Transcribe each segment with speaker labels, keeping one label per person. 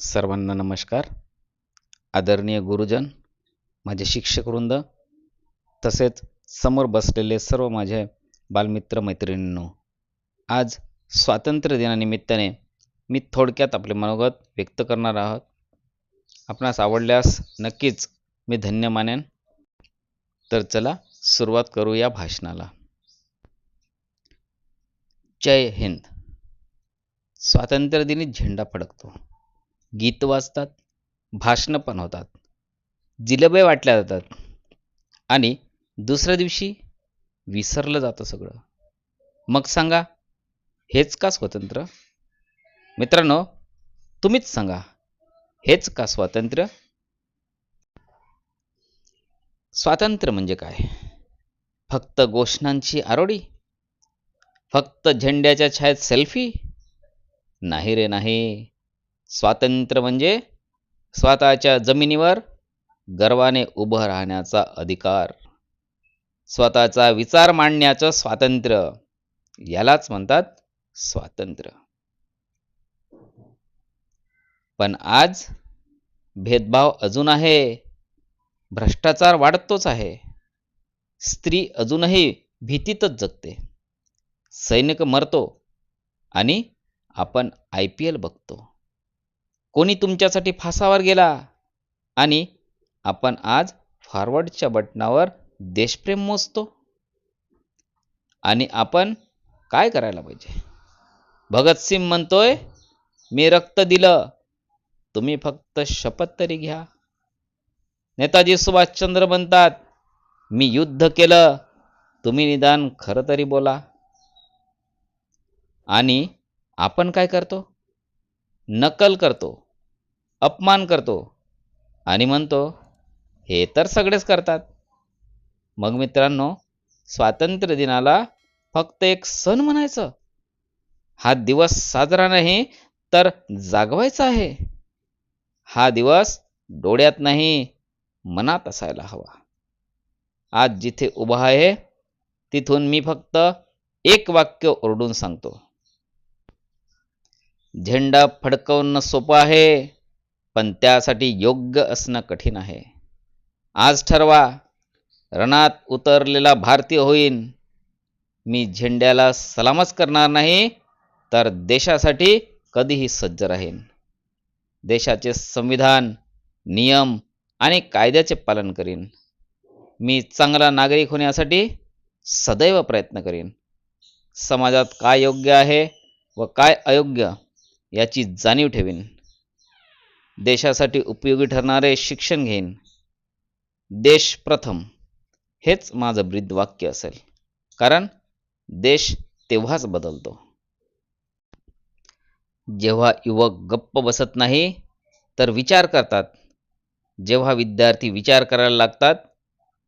Speaker 1: सर्वांना नमस्कार. आदरणीय गुरुजन माझे शिक्षकवृंद तसेच समोर बसलेले सर्व माझे बालमित्र मैत्रिणींनो आज स्वातंत्र्य दिनानिमित्ताने मी थोडक्यात आपले मनोगत व्यक्त करणार आहोत. आपणास आवडल्यास नक्कीच मी धन्य मानेन. तर चला सुरुवात करू या भाषणाला. जय हिंद. स्वातंत्र्यदिनी झेंडा फडकतो. गीत वाजतात भाषणं पण होतात. जिलबे वाटल्या जातात आणि दुसऱ्या दिवशी विसरलं जातं सगळं. मग सांगा हेच का स्वतंत्र मित्रांनो तुम्हीच सांगा हेच का स्वातंत्र्य? स्वातंत्र्य म्हणजे काय? फक्त घोषणांची आरोडी? फक्त झेंड्याच्या छायेत सेल्फी? नाही रे नाही. स्वातंत्र्य म्हणजे स्वतःच्या जमिनीवर गर्वाने उभं राहण्याचा अधिकार. स्वतःचा विचार मांडण्याचं स्वातंत्र्य. यालाच म्हणतात स्वातंत्र्य. पण आज भेदभाव अजून आहे. भ्रष्टाचार वाढतोच आहे. स्त्री अजूनही भीतीतच जगते. सैनिक मरतो आणि आपण आय पी एल बघतो. कोणी तुमच्यासाठी फासावर गेला? आणि आपण आज फॉरवर्डच्या बटनावर देशप्रेम मोजतो. आणि आपण काय करायला पाहिजे? भगतसिंग म्हणतोय मी रक्त दिलं तुम्ही फक्त शपथ तरी घ्या. नेताजी सुभाषचंद्र म्हणतात मी युद्ध केलं तुम्ही निदान खरं तरी बोला. आणि आपण काय करतो? नकल करतो अपमान करतो आणि म्हणतो हे तर सगळेच करतात. मग मित्रांनो स्वातंत्र्य दिनाला फक्त एक सण म्हणायचं. हा दिवस साजरा नाही तर जागवायचा आहे. हा दिवस डोळ्यात नाही मनात असायला हवा. आज जिथे उभा आहे तिथून मी फक्त एक वाक्य ओरडून सांगतो. झेंडा फडकवणं सोपं आहे पण त्यासाठी योग्य असणं कठीण आहे. आज ठरवा रणात उतरलेला भारतीय होईन. मी झेंड्याला सलामच करणार नाही तर देशासाठी कधीही सज्ज राहीन. देशाचे संविधान नियम आणि कायद्याचे पालन करीन. मी चांगला नागरिक होण्यासाठी सदैव प्रयत्न करीन. समाजात काय योग्य आहे व काय अयोग्य याची जाणीव ठेवीन. देशासाठी उपयोगी ठरणारे शिक्षण घेईन. देश प्रथम. हेच माझं ब्रीद वाक्य असेल. कारण देश तेव्हाच बदलतो. जेव्हा युवक गप्प बसत नाही तर विचार करतात. जेव्हा विद्यार्थी विचार करायला लागतात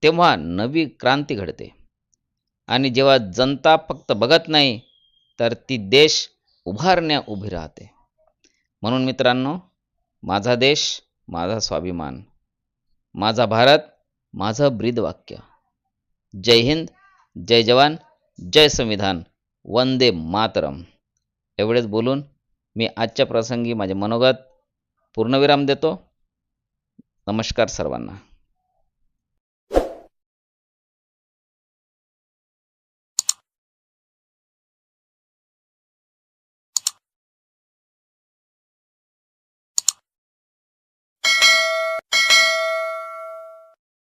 Speaker 1: तेव्हा नवी क्रांती घडते. आणि जेव्हा जनता फक्त बघत नाही तर ती देश उभारण्या उभी राहते. म्हणून मित्रांनो माझा देश माझा स्वाभिमान माझा भारत माझं ब्रीद वाक्य जय हिंद जय जवान जय संविधान वंदे मातरम. एवढेच बोलून मी आजच्या प्रसंगी माझे मनोगत पूर्णविराम देतो. नमस्कार सर्वांना.